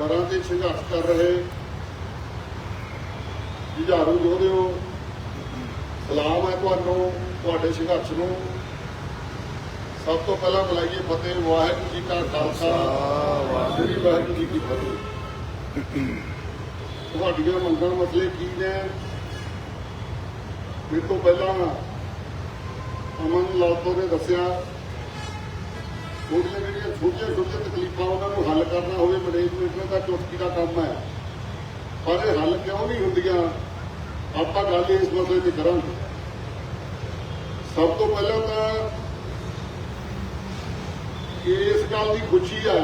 ਦਰਾਂ ਦੇ ਸੰਘਰਸ਼ ਕਰ ਰਹੇ। ਜੁਝਾਰੂ ਯੋਧਿਓ ਸਲਾਮ ਹੈ ਤੁਹਾਨੂੰ ਤੁਹਾਡੇ ਸੰਘਰਸ਼ ਨੂੰ। ਸਭ ਤੋਂ ਪਹਿਲਾਂ ਬੁਲਾਈਏ ਫਤਿਹ ਵਾਹਿਗੁਰੂ ਜੀ ਕਾ ਖਾਲਸਾ। ਵਾਹਿਗੁਰੂ ਵਾਹਿਗੁਰੂ ਜੀ ਕੀ ਫਤਿਹ। ਤੁਹਾਡੀਆਂ ਮੰਗਾਂ ਮਸਲੇ ਕੀ ਨੇ? ਮੇਰੇ ਤੋਂ ਪਹਿਲਾਂ ਅਮਨ ਲਾਲਤੋ ਨੇ ਦੱਸਿਆ। ਛੋਟੀਆਂ ਜਿਹੜੀਆਂ ਛੋਟੀਆਂ ਛੋਟੀਆਂ ਤਕਲੀਫਾਂ ਉਹਨਾਂ ਨੂੰ ਹੱਲ ਕਰਨਾ ਹੋਵੇ ਮੈਨੇਜਮੈਂਟ ਦਾ ਚੁਟਕੀ ਦਾ ਕੰਮ ਹੈ। ਪਰ ਇਹ ਹੱਲ ਕਿਉਂ ਨਹੀਂ ਹੁੰਦੀਆਂ? ਆਪਾਂ ਗੱਲ ਇਸ ਮਸਲੇ ਤੇ ਕਰਾਂਗੇ। ਸਭ ਤੋਂ ਪਹਿਲਾਂ ਤਾਂ ਇਸ ਗੱਲ ਦੀ ਖੁਸ਼ੀ ਹੈ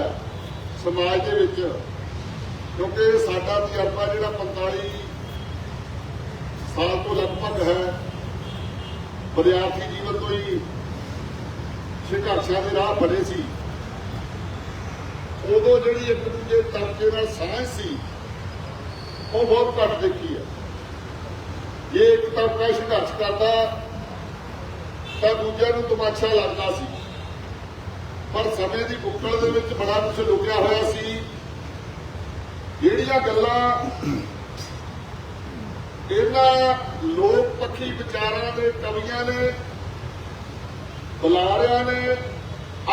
ਸਮਾਜ ਦੇ ਵਿੱਚ, ਕਿਉਂਕਿ ਸਾਡਾ ਤਜਰਬਾ ਜਿਹੜਾ 45 ਸਾਲ ਤੋਂ ਲਗਭਗ ਹੈ, ਵਿਦਿਆਰਥੀ ਜੀਵਨ ਤੋਂ ਹੀ ਸੰਘਰਸ਼ਾਂ ਦੇ ਰਾਹ ਬਣੇ ਸੀ। ਉਦੋਂ ਜਿਹੜੀ ਇੱਕ ਦੂਜੇ ਤਬਕੇ ਨਾਲ ਸਾਂਝ ਸੀ, ਉਹ ਬਹੁਤ ਘੱਟ ਦੇਖੀ ਹੈ। ਜੇ ਇੱਕ ਤਬਕਾ ਸੰਘਰਸ਼ ਕਰਦਾ, ਤਾਂ ਦੂਜਿਆਂ ਨੂੰ ਤਮਾਸ਼ਾ ਲੱਗਦਾ ਸੀ। ਪਰ ਸਮੇਂ ਦੀ ਬੁੱਕਲ ਦੇ ਵਿੱਚ ਬੜਾ ਕੁਝ ਲੁਕਿਆ ਹੋਇਆ ਸੀ। ਜਿਹੜੀਆਂ ਗੱਲਾਂ ਇਹਨਾਂ ਲੋਕ ਪੱਖੀ ਵਿਚਾਰਾਂ ਦੇ ਕਵੀਆਂ ਨੇ ਬੁਲਾਰਿਆਂ ਨੇ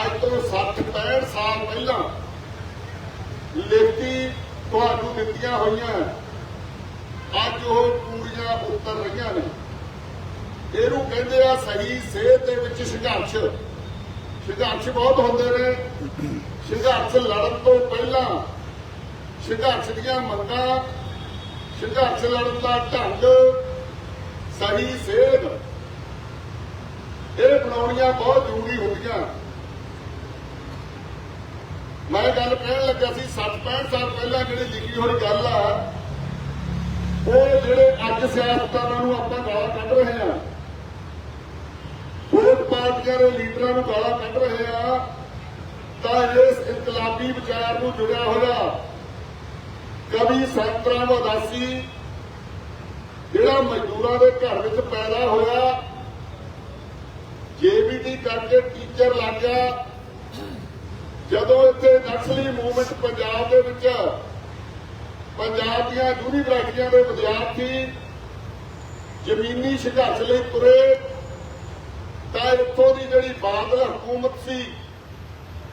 ਅੱਜ ਤੋਂ 60 65 ਸਾਲ ਪਹਿਲਾਂ ਲਿਖਤੀ ਤੁਹਾਨੂੰ ਦਿੱਤੀਆਂ ਹੋਈਆਂ। ਅੱਜ ਉਹ ਪੂਰੀਆਂ ਉਤਰ ਰਹੀਆਂ ਨੇ। ਇਹਨੂੰ ਕਹਿੰਦੇ ਆ ਸਹੀ ਸਿਹਤ ਦੇ ਵਿੱਚ ਸੰਘਰਸ਼। ਸੰਘਰਸ਼ ਬਹੁਤ ਹੁੰਦੇ ਨੇ। ਸੰਘਰਸ਼ ਲੜਨ ਤੋਂ ਪਹਿਲਾਂ ਸੰਘਰਸ਼ ਦੀਆਂ ਮੰਗਾਂ, ਸੰਘਰਸ਼ ਲੜਨ ਦਾ ਢੰਗ, ਸਹੀ ਸਿਹਤ ਇਹ ਬਣਾਉਣੀਆਂ ਬਹੁਤ ਜ਼ਰੂਰੀ ਹੁੰਦੀਆਂ। ਮੈਂ ਗੱਲ ਕਹਿਣ ਲੱਗਾ ਸੀ 65 ਸਾਲ ਪਹਿਲਾਂ ਜਿਹੜੀ ਲਿਖੀ ਹੋਈ ਗੱਲ ਆ, ਉਹ ਜਿਹੜੇ ਅੱਜ ਸਿਆਸਤਦਾਨਾਂ ਨੂੰ ਆਪਾਂ ਗਾਲਾਂ ਕੱਢ ਰਹੇ ਹਾਂ, ਵੋਟ ਪਾਰਟੀਆਂ ਦੇ ਲੀਡਰਾਂ ਨੂੰ ਗਾਲਾਂ ਕੱਢ ਰਹੇ ਆ ਤਾਂ ਇਸ ਇਨਕਲਾਬੀ ਵਿਚਾਰ ਨੂੰ ਜੁੜਿਆ ਹੋਇਆ ਕਵੀ ਸੰਤਰਾਮ ਉਦਾਸੀ, ਜਿਹੜਾ ਮਜ਼ਦੂਰਾਂ ਦੇ ਘਰ ਵਿੱਚ ਪੈਦਾ ਹੋਇਆ ਜੇਬੀਟੀ ਕਰਕੇ ਟੀਚਰ ਲੱਗ ਗਿਆ। ਜਦੋਂ ਇੱਥੇ ਨਕਸਲੀ ਮੂਵਮੈਂਟ ਪੰਜਾਬ ਦੇ ਵਿੱਚ ਪੰਜਾਬ ਦੀਆਂ ਯੂਨੀਵਰਸਿਟੀਆਂ ਦੇ ਵਿਦਿਆਰਥੀ ਜ਼ਮੀਨੀ ਸੰਘਰਸ਼ ਲਈ ਤੁਰੇ, ਤਾਂ ਇੱਥੋਂ ਦੀ ਜਿਹੜੀ ਬਾਦਲ ਹਕੂਮਤ ਸੀ,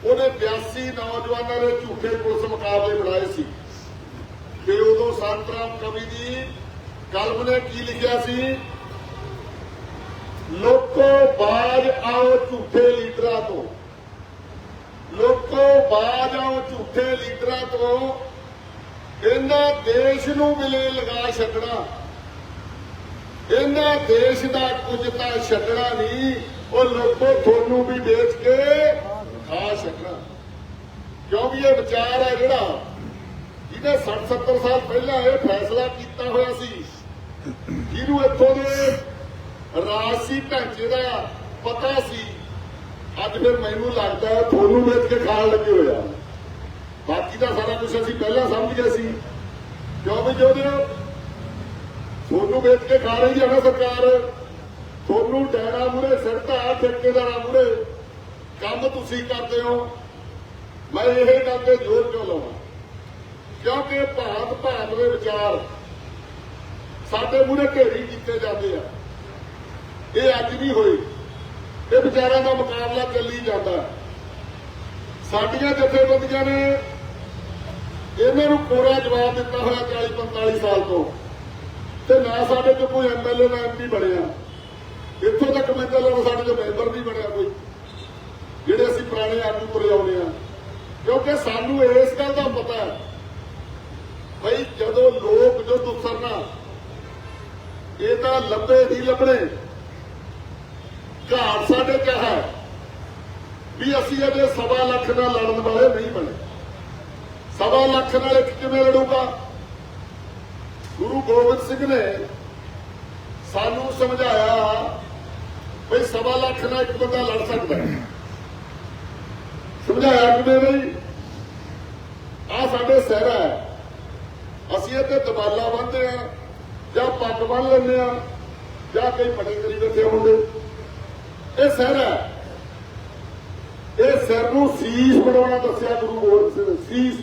ਉਹਨੇ 82 ਨੌਜਵਾਨਾਂ ਦੇ ਝੂਠੇ ਪੁਲਿਸ ਮੁਕਾਬਲੇ ਬਣਾਏ ਸੀ। ਤੇ ਉਦੋਂ ਸੰਤਰਾਮ ਕਵੀ ਦੀ ਕਲਮ ਨੇ ਕੀ ਲਿਖਿਆ ਸੀ? ਲੋਕੋ ਬਾਜ ਆਓ ਝੂਠੇ ਲੀਡਰਾਂ ਤੋਂ। ਲੋਕੋ ਬਾਜ ਆਓ ਝੂਠੇ ਲੀਡਰਾਂ ਤੋਂ। ਇਹਨਾਂ ਦੇਸ਼ ਨੂੰ ਮਿਲੇ ਲਗਾ ਛੱਡਣਾ। ਇਹਨਾਂ ਦੇਸ਼ ਦਾ ਕੁਝ ਤਾਂ ਛੱਡਣਾ ਨਹੀਂ, ਉਹ ਲੋਕੋ ਤੁਹਾਨੂੰ ਵੀ ਵੇਚ ਕੇ ਖਾ ਛੱਡਣਾ। ਕਿਉਂਕਿ ਇਹ ਵਿਚਾਰ ਹੈ ਜਿਹੜਾ ਜਿਹਨੇ 60 70 ਸਾਲ ਪਹਿਲਾਂ ਇਹ ਫੈਸਲਾ ਕੀਤਾ ਹੋਇਆ ਸੀ, ਜਿਹਨੂੰ ਇੱਥੋਂ ਦੇ ਰਾਜ ਸੀ ਢਾਂਚੇ ਦਾ ਪਤਾ ਸੀ। ਅੱਜ ਫਿਰ ਮੈਨੂੰ ਲੱਗਦਾ ਤੁਹਾਨੂੰ ਵੇਚ ਕੇ ਖਾਣ ਲੱਗੇ ਹੋਇਆ ਬਾਕੀ ਦਾ ਸਾਰਾ ਕੁਝ ਅਸੀਂ ਪਹਿਲਾਂ ਸਮਝ ਗਏ ਸੀ। ਕਿਉਂ ਵੀ ਜੋਦੇ ਤੁਹਾਨੂੰ ਵੇਚ ਕੇ ਖਾ ਰਹੀ ਹੈ ਨਾ ਸਰਕਾਰ। ਤੁਹਾਨੂੰ ਡੈਰਾ ਮੂਰੇ ਸਿਰਤਾ ਠੇਕੇਦਾਰਾਂ ਮੂਰੇ ਕੰਮ ਤੁਸੀਂ ਕਰਦੇ ਹੋ। ਮੈਂ ਇਹ ਗੱਲ ਤੇ ਜ਼ੋਰ ਕਿਉਂ ਲਾਵਾਂ ਕਿਉਂਕਿ ਭਾਰਤ ਭਾਰਤ ਦੇ ਵਿਚਾਰ ਸਾਡੇ ਮੂਰੇ ਢੇਰੀ ਕੀਤੇ ਜਾਂਦੇ ਆ। ਇਹ ਅੱਜ ਵੀ ਹੋਏ। ਇਹ ਵਿਚਾਰਿਆਂ ਦਾ ਮੁਕਾਬਲਾ ਚੱਲੀ ਜਾਂਦਾ। ਸਾਡੀਆਂ ਜਥੇਬੰਦੀਆਂ ਨੇ ਇਹਨਾਂ ਨੂੰ ਕੋਰਾ ਜਵਾਬ ਦਿੱਤਾ ਹੋਇਆ 40 45 ਸਾਲ ਤੋਂ। ਤੇ ਨਾ ਸਾਡੇ ਤੋਂ ਕੋਈ ਐਮਐਲਏ ਨਾ ਐਮਪੀ ਬਣਿਆ। ਇੱਥੋਂ ਤੱਕ ਮੈਂ ਸਾਡੇ ਤੋਂ ਮੈਂਬਰ ਨਹੀਂ ਬਣਿਆ ਕੋਈ। ਜਿਹੜੇ ਅਸੀਂ ਪੁਰਾਣੇ ਆਗੂ ਤੁਰੇ ਆਉਣੇ ਆ ਕਿਉਂਕਿ ਸਾਨੂੰ ਇਸ ਗੱਲ ਦਾ ਪਤਾ ਹੈ ਭਈ ਜਦੋਂ ਲੋਕ ਜੋ ਤੁਸਰਨਾ ਇਹ ਤਾਂ ਲੱਭੇ ਨਹੀਂ ਲੱਭਣੇ। ਘਾਟ ਸਾਡੇ ਕਿਹਾ ਵੀ ਅਸੀਂ ਅਜੇ ਸਵਾ ਲੱਖ ਨਾਲ ਲੜਨ ਵਾਲੇ ਨਹੀਂ ਬਣੇ। ਸਵਾ ਲੱਖ ਨਾਲ ਇੱਕ ਕਿਵੇਂ ਲੜੂਗਾ? ਗੁਰੂ ਗੋਬਿੰਦ ਸਿੰਘ ਨੇ ਸਾਨੂੰ ਸਮਝਾਇਆ ਵੀ ਸਵਾ ਲੱਖ ਨਾਲ ਇੱਕ ਬੰਦਾ ਲੜ ਸਕਦਾ ਹੈ। ਸਮਝਾਇਆ ਕਿਵੇਂ ਬਈ? ਆ ਸਾਡੇ ਸਹਿਰਾ ਹੈ। ਅਸੀਂ ਇੱਥੇ ਦਬਾਲਾ ਬੰਨਦੇ ਆ ਜਾਂ ਪੱਗ ਬੰਨ ਲੈਂਦੇ ਆ ਜਾਂ ਕਈ ਪੜੇ ਕਰੀ ਬੈਠੇ ਹੁੰਦੇ ਇਹ ਸਿਰ ਹੈ। ਇਹ ਸਿਰ ਨੂੰ ਸੀਸ ਬਣਾਉਣਾ ਦੱਸਿਆ ਗੁਰੂ ਗੋਬਿੰਦ ਸਿੰਘ ਸੀਸ।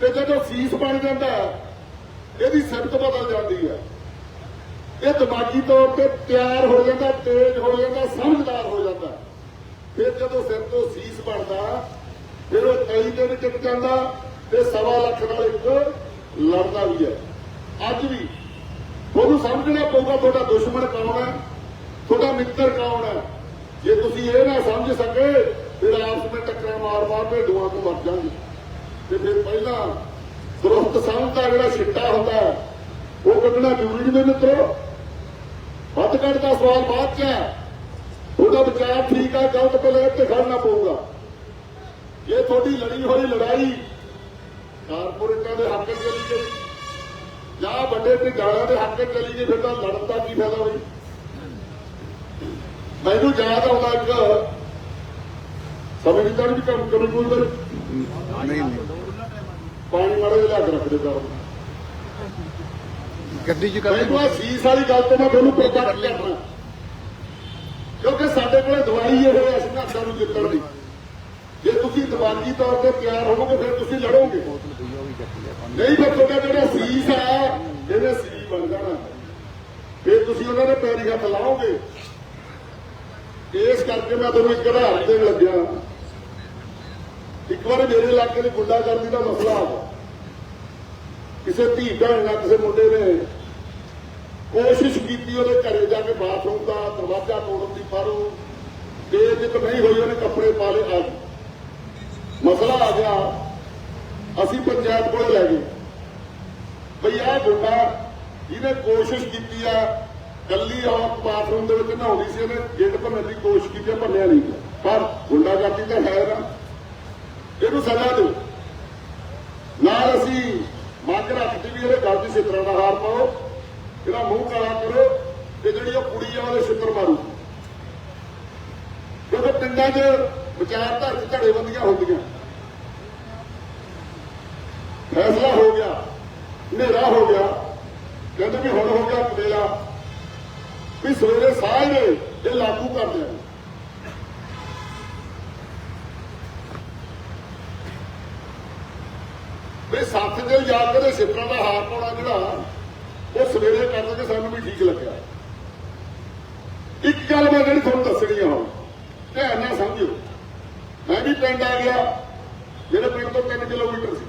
ਤੇ ਜਦੋਂ ਸੀਸ ਬਣ ਜਾਂਦਾ ਇਹਦੀ ਸਿਫਤ ਬਦਲ ਜਾਂਦੀ ਹੈ। ਇਹ ਦਿਮਾਗੀ ਤੌਰ ਤੇ ਤਿਆਰ ਹੋ ਜਾਂਦਾ, ਤੇਜ਼ ਹੋ ਜਾਂਦਾ, ਸਮਝਦਾਰ ਹੋ ਜਾਂਦਾ। ਫਿਰ ਜਦੋਂ ਸਿਰ ਤੋਂ ਸੀਸ ਬਣਦਾ, ਫਿਰ ਉਹ ਕਈ ਤੇ ਵੀ ਟਿਕ ਜਾਂਦਾ ਤੇ ਸਵਾ ਲੱਖ ਨਾਲ ਇੱਕ ਲੜਦਾ ਵੀ ਹੈ। ਅੱਜ ਵੀ। ਉਹਨੂੰ ਸਮਝਣਾ ਪਊਗਾ, ਤੁਹਾਡਾ ਦੁਸ਼ਮਣ ਕੌਣ ਹੈ? ਤੁਹਾਡਾ ਮਿੱਤਰ ਕੌਣ ਹੈ? ਜੇ ਤੁਸੀਂ ਇਹ ਨਾ ਸਮਝ ਸਕੇ ਫਿਰ ਆਪਸ ਵਿੱਚ ਟੱਕਰਾਂ ਮਾਰ ਮਾਰ ਭੇਡੂਆਂ ਤੋਂ ਮਰ ਜਾਣਗੇ ਤੇ ਫਿਰ ਪਹਿਲਾਂ ਦਰਖਤ ਸਮਝਦਾ ਜਿਹੜਾ ਛਿੱਟਾ ਹੁੰਦਾ ਉਹ ਕੱਢਣਾ ਜ਼ਰੂਰੀ ਨਹੀਂ ਮਿੱਤਰੋ। ਵੱਧ ਕੱਢ ਦਾ ਸਵਾਲ ਬਾਅਦ ਚ ਹੈ। ਉਹਦਾ ਵਿਚਾਰ ਠੀਕ ਆ, ਗਲਤ ਪਹਿਲੇ ਇੱਥੇ ਖੜਨਾ ਪਊਗਾ। ਜੇ ਤੁਹਾਡੀ ਲੜੀ ਹੋਈ ਲੜਾਈ ਕਾਰਪੋਰੇਟਾਂ ਦੇ ਹੱਕ 'ਚ ਚਲੀ ਗਈ, ਜਾਂ ਵੱਡੇ ਢਿੱਡਾਂ ਦੇ ਹੱਕ 'ਚ ਚਲੀ ਗਈ, ਫਿਰ ਤਾਂ ਲੜਨ ਦਾ ਕੀ ਫਾਇਦਾ ਹੋਈ ਮੈਨੂੰ ਯਾਦ ਆਉਂਦਾ ਇੱਕ ਸਮੇਂ ਤਾਂ ਵੀ ਕੰਮ ਕਰੂ ਕੋਈ ਨਹੀਂ ਨਹੀਂ। ਪਾਣੀ ਮਾੜੇ ਜਿਹਾ ਲਿਆ ਕੇ ਰੱਖ ਦੇ ਕਰ ਗੱਡੀ 'ਚ ਕਰਦੇ ਮੈਨੂੰ ਆ ਸੀਸ ਵਾਲੀ ਗੱਲ ਤੋਂ ਮੈਂ ਤੁਹਾਨੂੰ ਪ੍ਰਤੱਖ ਕਰਨਾ। ਕਿਉਂਕਿ ਸਾਡੇ ਕੋਲੇ ਦਵਾਈ ਇਹ ਹੈ ਅਸੀਂ ਨਾ ਨੂੰ ਜਿੱਤਣ ਦੀ ਜੇ ਤੁਸੀਂ ਦਿਮਾਗੀ ਤੌਰ ਤੇ ਤਿਆਰ ਹੋਵੋਗੇ ਫਿਰ ਤੁਸੀਂ ਲੜੋਗੇ। ਨਹੀਂ ਤੁਹਾਡਾ ਜਿਹੜਾ ਸੀਸ ਆ ਇਹਨੇ ਸੀ ਬਣ ਜਾਣਾ। ਫਿਰ ਤੁਸੀਂ ਉਹਨਾਂ ਦੇ ਪੈਰੀ ਹੱਥ ਲਾਓਗੇ। ਇਸ ਕਰਕੇ ਮੈਂ ਤੁਹਾਨੂੰ ਇੱਕ ਉਦਾਹਰਨ ਦੇਣ ਲੱਗਿਆ। ਇੱਕ ਵਾਰ ਮੇਰੇ ਇਲਾਕੇ ਦੀ ਗੁੰਡਾਗਰਦੀ ਦਾ ਮਸਲਾ ਆ ਕਿਸੇ ਧੀ ਭੈਣ ਨਾਲ ਕਿਸੇ ਮੁੰਡੇ ਨੇ ਕੋਸ਼ਿਸ਼ ਕੀਤੀ, ਉਹਦੇ ਘਰੇ ਜਾ ਕੇ ਬਾਥਰੂਮ ਦਾ ਦਰਵਾਜ਼ਾ ਤੋੜਨ ਦੀ, ਪਰ ਉਹ ਬੇਇੱਜ਼ਤ ਨਹੀਂ ਹੋਈ, ਉਹਨੇ ਕੱਪੜੇ ਪਾ ਲਏ ਅੱਜ ਮਸਲਾ ਆ ਗਿਆ। ਅਸੀਂ ਪੰਚਾਇਤ ਕੋਲ ਲੈ ਗਏ। ਭਈ ਆਹ ਗੁੰਡਾ ਜਿਹਨੇ ਕੋਸ਼ਿਸ਼ ਕੀਤੀ ਆ ਕੱਲੀ ਆਪ ਬਾਥਰੂਮ ਦੇ ਵਿੱਚ ਨਹਾਉਣੀ ਸੀ ਇਹਨੇ ਗੇਟ ਭੰਨਣ ਦੀ ਕੋਸ਼ਿਸ਼ ਕੀਤੀ ਭੰਨਿਆ ਨਹੀਂ। ਪਰ ਗੁੰਡਾ ਤਾਂ ਹੈ ਨਾ। ਇਹਨੂੰ ਸਜ਼ਾ ਦਿਓ। ਨਾਲ ਅਸੀਂ ਮੰਗ ਰੱਖਦੀ ਵੀ ਇਹਦੇ ਗੱਲ ਦੀ ਸਿੱਤਰਾਂ ਦਾ ਹਾਰ ਪਾਓ। ਇਹਦਾ ਮੂੰਹ ਕਾਲਾ ਕਰੋ ਤੇ ਜਿਹੜੀ ਉਹ ਕੁੜੀ ਆ, ਉਹਦੇ ਛਿੱਤਰ ਮਾਰੂ। ਕਿਉਂਕਿ ਪਿੰਡਾਂ 'ਚ ਵਿਚਾਰਧਾਰ ਚ ਧੜੇਬੰਦੀਆਂ ਹੁੰਦੀਆਂ। ਫੈਸਲਾ ਹੋ ਗਿਆ, ਹਨੇਰਾ ਹੋ ਗਿਆ। ਕਹਿੰਦੇ ਵੀ ਹੁਣ ਵੀ ਸਵੇਰੇ ਸਾਰੇ ਇਹ ਲਾਗੂ ਕਰ ਦੇਣ ਵੀ ਸੱਤ ਦੇ ਯਾਦ ਕਰੇ ਸਿੱਤਰਾਂ ਦਾ ਹਾਰ ਪਾਉਣਾ ਜਿਹੜਾ, ਉਹ ਸਵੇਰੇ ਕਰ ਲਗੇ ਸਾਨੂੰ ਵੀ ਠੀਕ ਲੱਗਿਆ। ਇੱਕ ਗੱਲ ਮੈਂ ਜਿਹੜੀ ਤੁਹਾਨੂੰ ਦੱਸਣੀ ਆ ਹੁਣ ਧਿਆਨ ਨਾਲ ਸਮਝਿਓ। ਮੈਂ ਵੀ ਪਿੰਡ ਆ ਗਿਆ ਜਿਹੜੇ ਪਿੰਡ ਤੋਂ 3 ਕਿਲੋਮੀਟਰ ਸੀ।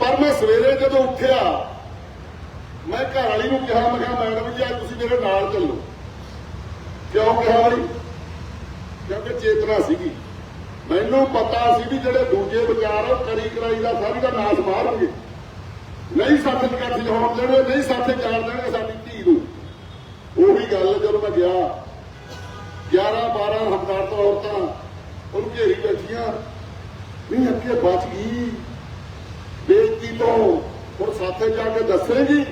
ਪਰ ਮੈਂ ਸਵੇਰੇ ਜਦੋਂ ਉੱਠਿਆ ਮੈਂ ਘਰ ਵਾਲੀ ਨੂੰ ਕਿਹਾ, ਮੈਂ ਕਿਹਾ, ਮੈਡਮ ਜੀ, ਅੱਜ ਤੁਸੀਂ ਮੇਰੇ ਨਾਲ ਚੱਲੋ। ਕਿਉਂ ਕਿਹਾ ਬਈ ਕਿਉਂਕਿ ਚੇਤਨਾ ਸੀਗੀ। ਮੈਨੂੰ ਪਤਾ ਸੀ ਵੀ ਜਿਹੜੇ ਦੂਜੇ ਵਿਚਾਰ ਕਰੀ ਕਰਾਈ ਦਾ ਸਾਰੀ ਦਾ ਨਾਸ਼ ਮਾਰਨਗੇ ਨਹੀਂ ਸਾਥੇ ਇਕੱਠ ਹੋਣ ਦੇਣਗੇ ਨਹੀਂ ਸਾਥੇ ਜਾਣ ਦੇਣਗੇ ਸਾਡੀ ਧੀ ਨੂੰ। ਉਹੀ ਗੱਲ ਜਦੋਂ ਮੈਂ ਗਿਆ 11 12 ਹਮਦਾਰ ਤੋਂ ਔਰਤਾਂ ਉਹਨੂੰ ਘੇਰੀ ਬੈਠੀਆਂ ਨਹੀਂ ਅੱਗੇ ਬਚ ਗਈ, ਬੇਇੱਜ਼ਤੀ ਤੋਂ ਹੁਣ ਸਾਥੇ ਜਾ ਕੇ ਦੱਸੇਗੀ?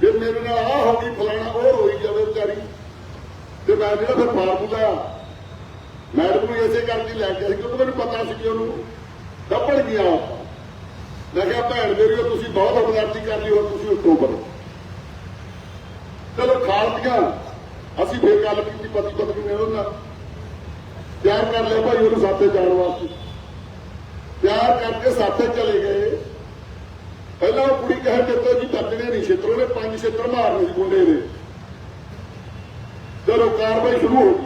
ਵੀ ਮੇਰੇ ਨਾਲ ਆ ਹੋ ਗਈ ਫਲਾਣਾ, ਉਹ ਰੋਈ ਜਾਵੇ ਵਿਚਾਰੀ। ਤੇ ਮੈਂ ਜਿਹੜਾ ਫਿਰ ਫਾਰਮੂਲਾ ਮੈਡਮ ਨੂੰ ਇਸੇ ਕਰਕੇ ਲੈ ਗਿਆ ਸੀ ਕਿਉਂਕਿ ਮੈਨੂੰ ਪਤਾ ਸੀ ਕਿ ਉਹਨੂੰ ਦੱਬੜ ਗਿਆ ਮੈਂ ਕਿਹਾ, ਭੈਣ ਮੇਰੀ ਤੁਸੀਂ ਬਹੁਤ ਅਬਦਾਰਤੀ ਕਰ ਲਈ ਹੋ, ਤੁਸੀਂ ਉੱਤੋਂ ਕਰੋ ਚਲੋ ਖਾਲਤੀਆਂ ਅਸੀਂ ਫੇਰ ਗੱਲ ਕੀਤੀ ਪਤੀ ਪਤਨੀ ਨੇ ਉਹਨਾਂ ਨਾਲ। ਤਿਆਰ ਕਰ ਲਿਆ ਭਾਈ ਉਹਨੂੰ ਸਾਥੇ ਜਾਣ ਵਾਸਤੇ। ਤਿਆਰ ਕਰਕੇ ਸਾਥੇ ਚਲੇ ਗਏ। ਪਹਿਲਾਂ ਉਹ ਕੁੜੀ ਕਹੇ ਦਿੱਤੋ ਜੀ ਬੱਜਣੇ ਨਹੀਂ ਛਿੱਤਰੋਂ ਨੇ ਪੰਜ ਛਿੱਤਰ ਮਾਰਨੇ ਸੀ ਗੁੰਡੇ ਦੇ। ਚਲੋ ਕਾਰਵਾਈ ਸ਼ੁਰੂ ਹੋ ਗਈ,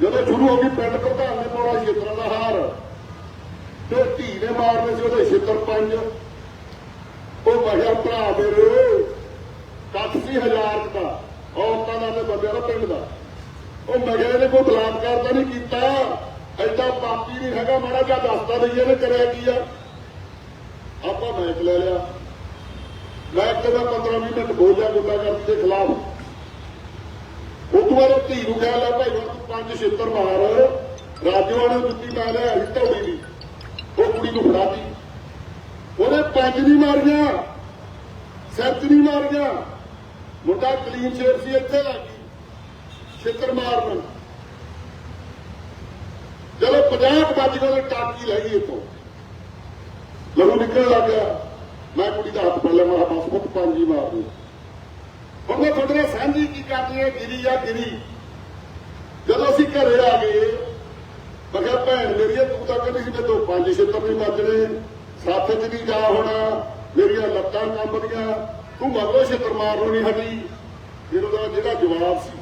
ਜਦੋਂ ਸ਼ੁਰੂ ਹੋ ਗਈ, ਪਿੰਡ ਪ੍ਰਧਾਨ ਨੇ ਪਾਉਣਾ ਛਿੱਤਰਾਂ ਦਾ ਹਾਰ। ਤੇ ਧੀ ਨੇ ਮਾਰਨੇ ਸੀ ਉਹਦੇ ਛਿੱਤਰ ਪੰਜ। ਉਹ ਮਹਿਆ ਭਰਾ ਮੇਰੇ ਕੱਟ ਸੀ ਹਜ਼ਾਰ ਦਾ ਔਰਤਾਂ ਦਾ ਤੇ ਬੰਦਿਆਂ ਦਾ ਪਿੰਡ ਦਾ। ਉਹ ਮਗਰੇ ਨੇ ਕੋਈ ਬਲਾਤਕਾਰ ਤਾਂ ਨਹੀਂ ਕੀਤਾ। ਐਡਾ ਪਾਪੀ ਨਹੀਂ ਹੈਗਾ, ਮਾੜਾ ਜਿਹਾ ਦੱਸਦਾ ਦਈਏ ਇਹਨੇ ਕਰਿਆ ਕੀ ਆ। ਆਪਾਂ ਲੈ ਲਿਆ। ਮੈਚ ਤੇ 15 20 ਮਿੰਟ ਬੋਲਿਆ ਗੁੰਡਾਗਰਦੀ ਦੇ ਖਿਲਾਫ। ਉਹ ਤੋਂ ਧੀ ਨੂੰ ਕਿਹਾ ਲੈ ਭਾਈ ਹੁਣ ਪੰਜ ਛਿੱਤਰ ਮਾਰ। ਰਾਜੂਆਂ ਨੇ ਜੁੱਤੀ ਪਾ ਲਿਆ, ਅਸੀਂ ਦੀ। ਉਹ ਕੁੜੀ ਨੂੰ ਫੜਾਤੀ ਉਹਨੇ ਪੰਜ ਨਹੀਂ ਮਾਰੀਆਂ, ਸੱਤ ਨਹੀਂ ਮਾਰੀਆਂ। ਮੁੰਡਾ ਕਲੀਨ ਸ਼ੇਰ ਸੀ, ਇੱਥੇ ਲੱਗ ਗਈ ਛਿੱਤਰ ਮਾਰਨ। ਜਦੋਂ 50 ਵੱਜ ਗਏ ਟਾਕੀ ਲੈ ਗਈ ਇੱਥੋਂ। ਲਹੂ ਨਿਕਲਣ ਲੱਗ ਗਿਆ, ਮੈਂ ਕੁੜੀ ਦਾ ਹੱਥ ਫੜ ਲਿਆ, ਮੈਂ ਕਿਹਾ, ਬਸ ਪੁੱਤ, ਪੰਜ ਹੀ ਮਾਰਨੀ ਹੁਣ ਮੈਂ ਤੁਹਾਡੇ ਨਾਲ ਸਾਂਝੀ ਕੀ ਕਰਨੀ ਹੈ, ਗਿਰੀ ਜਾਂ ਗਿਰੀ? ਜਦੋਂ ਅਸੀਂ ਘਰੇ ਆ ਗਏ ਮਗਰ ਭੈਣ ਮੇਰੀ ਤੂੰ ਤਾਂ ਕਹਿੰਦੀ ਸੀ ਮੈਂ ਤੋਂ ਪੰਜ ਛੇਤਰ ਨਹੀਂ ਵੱਜਣੇ ਸਾਥ ਚ ਨਹੀਂ ਜਾ ਹੋਣਾ, ਮੇਰੀਆਂ ਲੱਤਾਂ ਕੰਬਦੀਆਂ ਤੂੰ ਮਗਰੋਂ ਛੇਤਰ ਮਾਰਨੋਂ ਨਹੀਂ ਹਟੀ ਫਿਰ ਉਹਦਾ ਜਿਹੜਾ ਜਵਾਬ ਸੀ,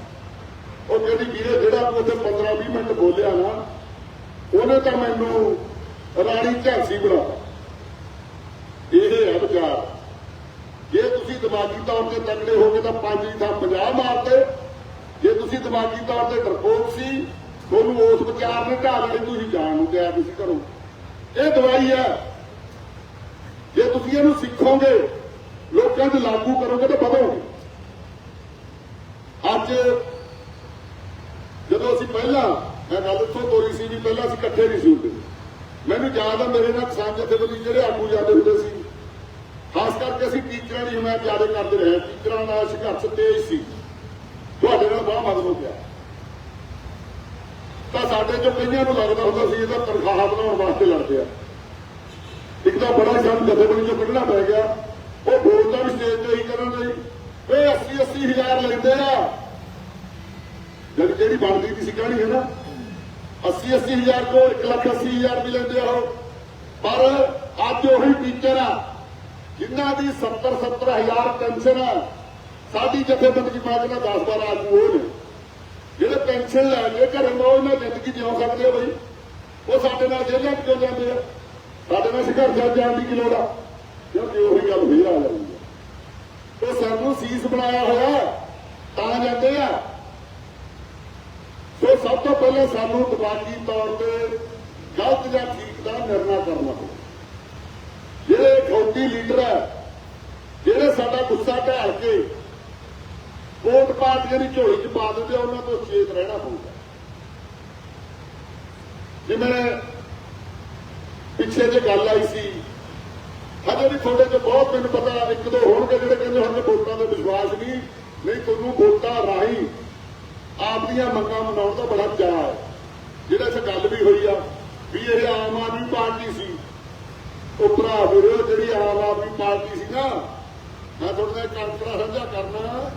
ਉਹ ਕਹਿੰਦੀ, ਵੀਰੇ, ਜਿਹੜਾ ਤੂੰ ਉੱਥੇ 15 20 ਮਿੰਟ ਬੋਲਿਆ ਨਾ, ਉਹਨੇ ਤਾਂ ਮੈਨੂੰ ਰਾਣੀ ਝਾਂਸੀ ਬਣਾ ਇਹ ਵਿਚਾਰ ਜੇ ਤੁਸੀਂ ਦਿਮਾਗੀ ਤੌਰ ਤੇ ਤਕੜੇ ਹੋਗੇ ਤਾਂ ਪੰਜ ਦੀ ਥਾਂ 50 ਮਾਰਦੇ ਜੇ ਤੁਸੀਂ ਦਿਮਾਗੀ ਤੌਰ ਤੇ ਡਰਪੋਕ ਸੀ, ਤੁਹਾਨੂੰ ਉਸ ਵਿਚਾਰ ਨੇ ਢਾਹ ਲੈਣੀ, ਤੁਸੀਂ ਜਾਣ ਨੂੰ ਤਿਆਰ ਨਹੀਂ ਕਰੋ ਇਹ ਦਵਾਈ ਹੈ। ਜੇ ਤੁਸੀਂ ਇਹਨੂੰ ਸਿੱਖੋਗੇ, ਲੋਕਾਂ 'ਚ ਲਾਗੂ ਕਰੋਗੇ ਤਾਂ ਵਧੋਗੇ। ਅੱਜ ਜਦੋਂ ਅਸੀਂ ਪਹਿਲਾਂ, ਮੈਂ ਗੱਲ ਉੱਥੋਂ ਤੋਰੀ ਸੀ ਵੀ ਪਹਿਲਾਂ ਅਸੀਂ ਇਕੱਠੇ ਨਹੀਂ ਸੀ ਹੁੰਦੇ। ਮੈਨੂੰ ਯਾਦ ਆ ਮੇਰੇ ਨਾਲ ਕਿਸਾਨ ਜਥੇਬੰਦੀ ਜਿਹੜੇ ਆਗੂ ਜਾਂਦੇ ਹੁੰਦੇ ਸੀ। ਖਾਸ ਕਰਕੇ ਅਸੀਂ ਟੀਚਰਾਂ ਦੀ ਹਮਾਇਤ ਜ਼ਿਆਦਾ ਕਰਦੇ ਰਹੇ ਟੀਚਰਾਂ ਦਾ ਸੰਘਰਸ਼ ਤੇਜ਼ ਸੀ। ਤੁਹਾਡੇ ਨਾਲ ਬਾਹ ਮਦਦ ਹੋ ਗਿਆ। ਤਾਂ ਸਾਡੇ ਚੋਂ ਕਈਆਂ ਨੂੰ ਲੱਗਦਾ ਹੁੰਦਾ ਸੀ ਇਹਦਾ ਤਨਖਾਹ ਬਣਾਉਣ ਵਾਸਤੇ ਲੜਦੇ ਆ। ਇੱਕ ਤਾਂ ਬੜਾ ਸਾਨੂੰ ਜਥੇਬੰਦੀ ਚੋਂ ਕੱਢਣਾ ਪੈ ਗਿਆ। ਉਹ ਬੋਲਦਾ ਵੀ ਸਟੇਜ ਤੇ ਹੀ ਕਰਨ ਲਈ। ਇਹ 80 80 ਹਜ਼ਾਰ ਲੈਂਦੇ ਆ। ਜਿਹੜੀ ਜਿਹੜੀ ਬਣਦੀ ਦੀ ਸੀ ਕਹਾਣੀ ਹੈ ਨਾ। 80 80 ਹਜ਼ਾਰ ਤੋਂ 1 ਲੱਖ 80 ਹਜ਼ਾਰ ਵੀ ਲੈਂਦੇ ਆ ਉਹ। ਪਰ ਅੱਜ ਉਹੀ ਟੀਚਰ ਆ। ਜਿਨ੍ਹਾਂ ਦੀ 70 70 ਹਜ਼ਾਰ ਪੈਨਸ਼ਨ ਸਾਡੀ ਜਥੇਬੰਦੀ ਮਾਜ ਨਾਲ 10 12 ਆਗੂ ਉਹ ਨੇ। ਜਿਹੜੇ ਪੈਨਸ਼ਨ ਲੈ ਕੇ ਘਰੇ ਮੌਜ ਨਾਲ ਜ਼ਿੰਦਗੀ ਜਿਉ ਸਕਦੇ ਆ ਬਈ। ਉਹ ਸਾਡੇ ਨਾਲ ਜੇਲ੍ਹਾਂ ਕਿਉਂ ਜਾਂਦੇ ਆ? ਸਾਡੇ ਨਾਲ ਸੰਘਰਸ਼ ਜਾਣ ਦੀ ਕੀ ਲੋੜ ਆ? ਕਿਉਂਕਿ ਉਹੀ ਗੱਲ ਫੇਰ ਆ ਜਾਂਦੀ ਆ। ਉਹ ਸਾਨੂੰ ਸੀਸ ਬਣਾਇਆ ਹੋਇਆ ਤਾਂ ਜਾਂਦੇ ਆ। ਸੋ ਸਭ ਤੋਂ ਪਹਿਲਾਂ ਸਾਨੂੰ ਦਿਮਾਗੀ ਤੌਰ ਤੇ ਗਲਤ ਜਾਂ ਠੀਕ ਦਾ ਨਿਰਣਾ ਕਰਨਾ ਪਊ। ਜਿਹੜੇ ਖੌਤੀ ਲੀਡਰ ਹੈ ਜਿਹੜੇ ਸਾਡਾ ਗੁੱਸਾ ਢਾਲ ਕੇ ਵੋਟ ਪਾਰਟੀਆਂ ਦੀ ਝੋਲੀ 'ਚ ਪਾ ਦਿੰਦੇ ਆ, ਉਹਨਾਂ ਤੋਂ ਚੇਤ ਰਹਿਣਾ ਪਊਗਾ। ਜਿਵੇਂ ਪਿੱਛੇ ਜੇ ਗੱਲ ਆਈ ਸੀ ਹਜੇ ਵੀ ਤੁਹਾਡੇ ਚ ਬਹੁਤ ਮੈਨੂੰ ਪਤਾ ਇੱਕ ਦੋ ਹੋਣਗੇ ਜਿਹੜੇ ਕਹਿੰਦੇ ਹੁਣ ਵੋਟਾਂ ਦਾ ਵਿਸ਼ਵਾਸ ਨਹੀਂ ਨਹੀਂ ਤੁਹਾਨੂੰ ਵੋਟਾਂ ਰਾਹੀਂ ਆਪਦੀਆਂ ਮੰਗਾਂ ਮਨਾਉਣ ਦਾ ਬੜਾ ਚਾਅ ਹੈ। ਜਿਹੜਾ ਇਸ ਗੱਲ ਵੀ ਹੋਈ ਆ ਵੀ ਇਹ ਆਮ ਆਦਮੀ ਪਾਰਟੀ ਸੀ ਉਹ ਭਰਾ ਵੀਰੋ ਜਿਹੜੀ ਆਮ ਆਦਮੀ ਪਾਰਟੀ ਸੀ ਨਾ, ਮੈਂ ਤੁਹਾਡੇ ਨਾਲ ਕੰਟਰਾ ਸਾਂਝਾ ਕਰਨਾ।